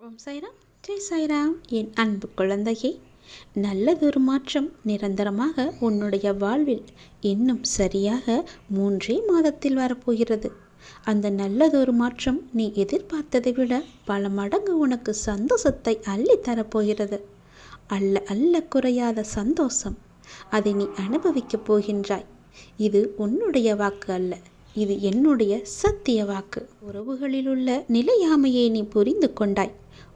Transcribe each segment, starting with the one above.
ஓம் சாய்ராம். ஜெய் சாய்ராம். என் அன்பு குழந்தையே நல்லதொரு மாற்றம் நிரந்தரமாக உன்னுடைய வாழ்வில் இன்னும் சரியாக மூன்றே மாதத்தில் வரப்போகிறது. அந்த நல்லதொரு மாற்றம் நீ எதிர்பார்த்ததை விட பல மடங்கு உனக்கு சந்தோஷத்தை அள்ளி தரப்போகிறது. அல்ல அல்ல குறையாத சந்தோஷம். அதை நீ அனுபவிக்கப் போகின்றாய். இது உன்னுடைய வாக்கு அல்ல இது என்னுடைய சத்திய வாக்கு. உறவுகளில் உள்ள நிலையாமையை நீ புரிந்து கொண்டாய்.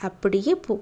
அப்படியே போ